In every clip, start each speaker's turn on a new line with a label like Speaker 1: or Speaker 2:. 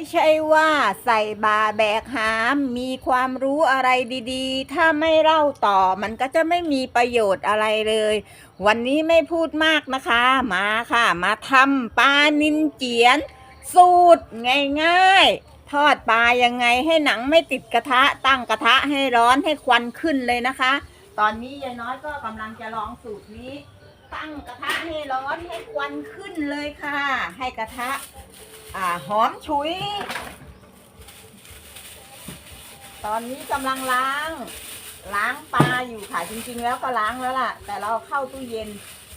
Speaker 1: ไม่ใช่ว่าใส่บาแบกหาม มีความรู้อะไรดีๆ ถ้าไม่เล่าต่อมันก็จะไม่มีประโยชน์อะไรเลย วันนี้ไม่พูดมากนะคะ มาค่ะ มาทำปลานินเจียน สูตรง่ายๆ ทอดปลายังไงให้หนังไม่ติดกระทะ ตั้งกระทะให้ร้อนให้ควันขึ้นเลยนะคะ ตอนนี้ยายน้อยก็กำลังจะลองสูตรนี้ ตั้งกระทะให้ร้อนให้ควันขึ้นเลยค่ะ ให้กระทะ อ่าหอมฉุย ตอนนี้กำลังล้าง ล้างปลาอยู่ค่ะจริง ๆ แล้วก็ล้างแล้วล่ะ แต่เราเข้าตู้เย็น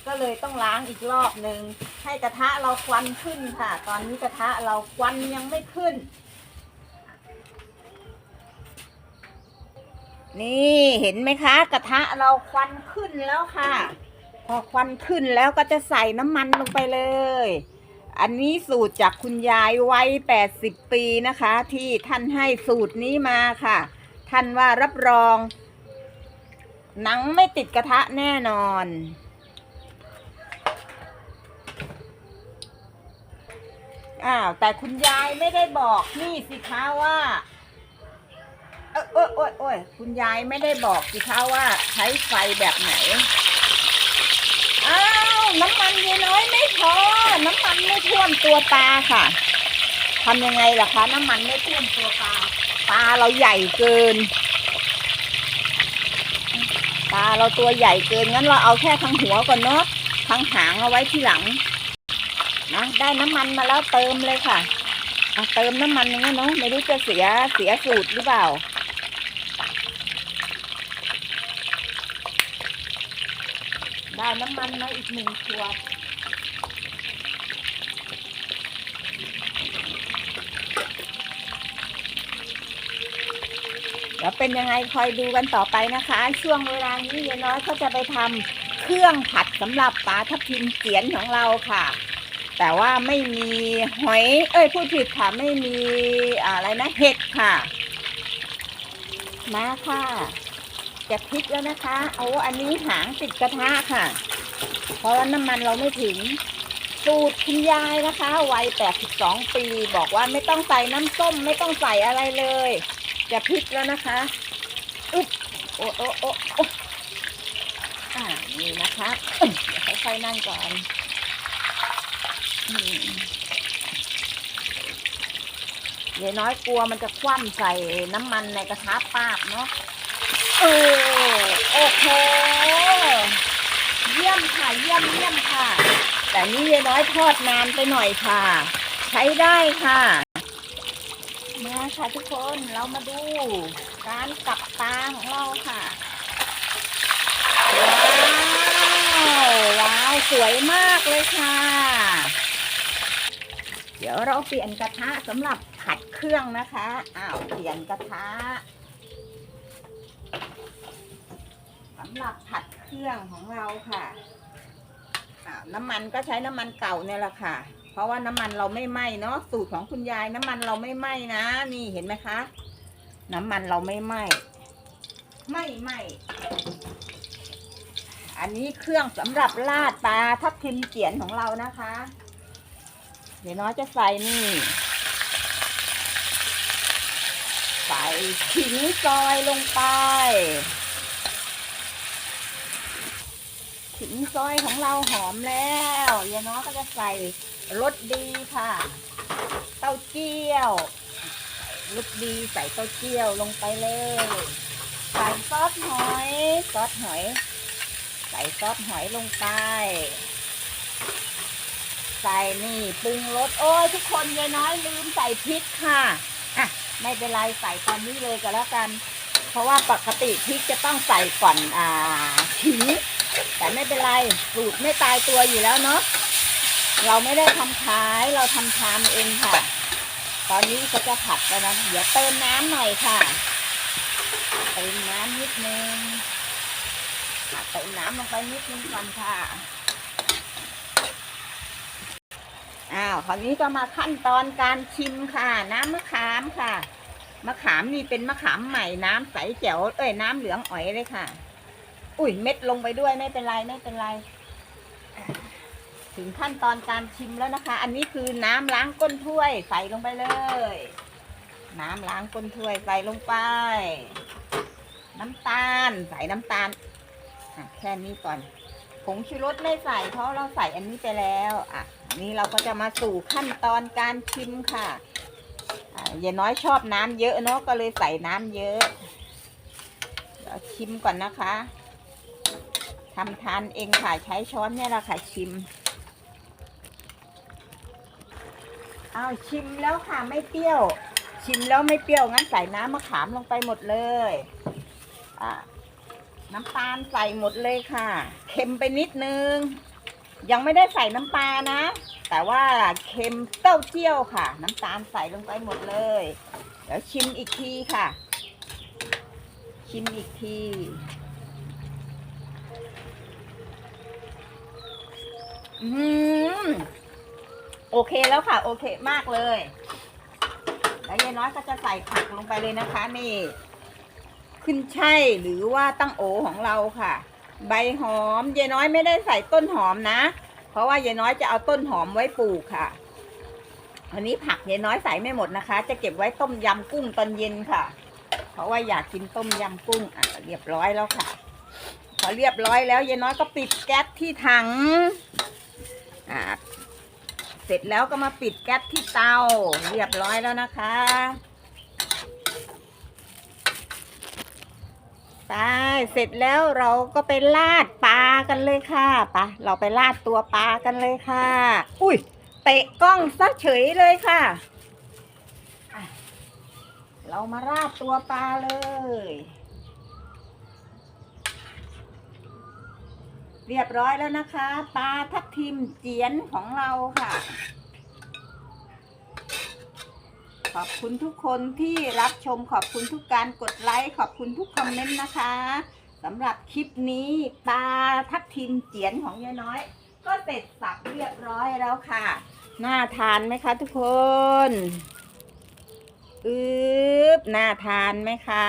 Speaker 1: ก็เลยต้องล้างอีกรอบหนึ่งให้กระทะเราควันขึ้นค่ะ ตอนนี้กระทะเราควันยังไม่ขึ้น นี่เห็นไหมคะ กระทะเราควันขึ้นแล้วค่ะ พอควันขึ้นแล้วก็จะใส่น้ำมันลงไปเลย อันนี้สูตรจากคุณยายวัย80 ปีนะคะ ที่ท่านให้สูตรนี้มาค่ะ ท่านว่ารับรอง หนังไม่ติดกระทะแน่นอน อ้าว แต่คุณยายไม่ได้บอกนี่สิคะว่าเอยโอ้ยโอ้ยโอ้ยคุณยายไม่ได้บอกสิคะว่าใช้ไฟแบบไหน อ้าว น้ำมันเยน้อยไม่พอ น้ำมันไม่ท่วมตัวปลาค่ะทำยังไงล่ะคะ น้ำมันไม่ท่วมตัวปลาปลาเราใหญ่เกินปลาเราตัวใหญ่เกินงั้นเราเอาแค่ทั้งหัวก่อนเนาะทั้งหางเอาไว้ที่หลังนะได้น้ำมันมาแล้วเติมเลยค่ะเอาเติมน้ำมันอย่างนี้เนาะไม่รู้จะเสียเสียสูตรหรือเปล่าได้น้ำมันมาอีกหนึ่งขวด เดี๋ยวเป็นยังไงคอยดูกันต่อไปนะคะ ช่วงเวลานี้ยายน้อยเขาจะไปทำเครื่องผัดสำหรับปลาทับทิมเสียนของเราค่ะ แต่ว่าไม่มีหอย เอ้ยพูดผิดค่ะไม่มีอะไรนะเห็ดค่ะมาค่ะจะพลิกแล้วนะคะโอ้อันนี้หางติดกระทะค่ะ เพราะว่าน้ำมันเราไม่ถึงสูตรคุณยายนะคะ วัย 82 ปี บอกว่าไม่ต้องใส่น้ำส้ม ไม่ต้องใส่อะไรเลย จะพลิกแล้วนะคะอึ๊บโอ้โอ้โอ้โอ้อ่านี่นะคะเดี๋ยวค่อยๆนั่งก่อนเดี๋ยวน้อยกลัวมันจะคว่ำใส่น้ำมันในกระทะปากเนาะเออโอเคเยี่ยมค่ะเยี่ยมเยี่ยมค่ะ แต่นี่ยายน้อยทอดนานไปหน่อยค่ะ ใช้ได้ค่ะ มาค่ะทุกคนเรามาดูการกลับตาของเราค่ะว้าวว้าวสวยมากเลยค่ะ เดี๋ยวเราเปลี่ยนกระทะสำหรับผัดเครื่องนะคะอ้าวเปลี่ยนกระทะสำหรับผัดเครื่องของเราค่ะน้ำมันก็ใช้น้ำมันเก่าเนี่ยแหละค่ะ เพราะว่าน้ำมันเราไม่ไหม้เนาะสูตรของคุณยายน้ำมันเราไม่ไหม้นะนี่เห็นไหมคะ น้ำมันเราไม่ไหม้ไม่ไหม้อันนี้เครื่องสำหรับราดปลาทับทิมเกียนของเรานะคะ เดี๋ยวน้อยจะใส่นี่ใส่ขิงซอยลงไป ขิงซอยของเราหอมแล้วยายน้อยก็จะใส่รสดีค่ะ เต้าเจี้ยวรสดีใส่เต้าเจี้ยวลงไปเลยใส่ซอสหอยซอสหอย ใส่ซอสหอยลงไป ใส่นี่ปรุงรสโอ้ยทุกคนยายน้อยลืมใส่พริกค่ะอะไม่เป็นไรใส่ตอนนี้เลยก็แล้วกัน เพราะว่าปกติพริกจะต้องใส่ก่อนอ่าขิงแต่ไม่เป็นไรสูตรไม่ตายตัวอยู่แล้วเนาะเราไม่ได้ทำขายเราทำทานเองค่ะ ตอนนี้ก็จะผัดแล้วนะเดี๋ยวเติมน้ำหน่อยค่ะเติมน้ำนิดนึงเติมน้ำลงไปนิดนึงก่อนค่ะอ้าวคราวนี้ก็มาขั้นตอนการชิมค่ะ น้ำมะขามค่ะ มะขามนี่เป็นมะขามใหม่น้ำใสแจ๋วเอ้ยน้ำเหลืองอ๋อยเลยค่ะ อุ้ยเม็ดลงไปด้วยไม่เป็นไรไม่เป็นไร ถึงขั้นตอนการชิมแล้วนะคะ อันนี้คือน้ำล้างก้นถ้วยใส่ลงไปเลย น้ำล้างก้นถ้วยใส่ลงไป น้ำตาลใส่น้ำตาลแค่นี้ก่อนผงชูรสไม่ใส่เพราะเราใส่อันนี้ไปแล้ว อะนนี้เราก็จะมาสู่ขั้นตอนการชิมค่ะ ยายน้อยชอบน้ำเยอะเนาะก็เลยใส่น้ำเยอะเดี๋ยวชิมก่อนนะคะทำทานเองค่ะใช้ช้อนเนี่ยแหละค่ะชิมเอาชิมแล้วค่ะไม่เปรี้ยว ชิมแล้วไม่เปรี้ยวงั้นใส่น้ำมะขามลงไปหมดเลยอะน้ำตาลใส่หมดเลยค่ะ เค็มไปนิดนึง ยังไม่ได้ใส่น้ำปลานะ แต่ว่าเค็มเต้าเจี้ยวค่ะ น้ำตาลใส่ลงไปหมดเลย เดี๋ยวชิมอีกทีค่ะ ชิมอีกทีอืมโอเคแล้วค่ะ โอเคมากเลยแล้วยายน้อยก็จะใส่ผักลงไปเลยนะคะ นี่ ขึ้นช่ายหรือว่าตั้งโอของเราค่ะ ใบหอมยายน้อยไม่ได้ใส่ต้นหอมนะ เพราะว่ายายน้อยจะเอาต้นหอมไว้ปลูกค่ะ อันนี้ผักยายน้อยใส่ไม่หมดนะคะ จะเก็บไว้ต้มยำกุ้งตอนเย็นค่ะ เพราะว่าอยากกินต้มยำกุ้งอะเรียบร้อยแล้วค่ะ พอเรียบร้อยแล้วยายน้อยก็ปิดแก๊สที่ถังอ่าเสร็จแล้วก็มาปิดแก๊สที่เตา เรียบร้อยแล้วนะคะ ไปเสร็จแล้วเราก็ไปลาดปลากันเลยค่ะไปะเราไปลาดตัวปลากันเลยค่ะ อุ้ยเตะกล้องซะเฉยเลยค่ะอะเรามาราดตัวปลาเลย เรียบร้อยแล้วนะคะ ปลาทับทิมเจียนของเราค่ะ ขอบคุณทุกคนที่รับชมขอบคุณทุกการกดไลค์ขอบคุณทุกคอมเมนต์นะคะสำหรับคลิปนี้ปลาทับทิมเจียนของยายน้อย ก็เสร็จสับเรียบร้อยแล้วค่ะ น่าทานไหมคะทุกคนอืบน่าทานไหมคะ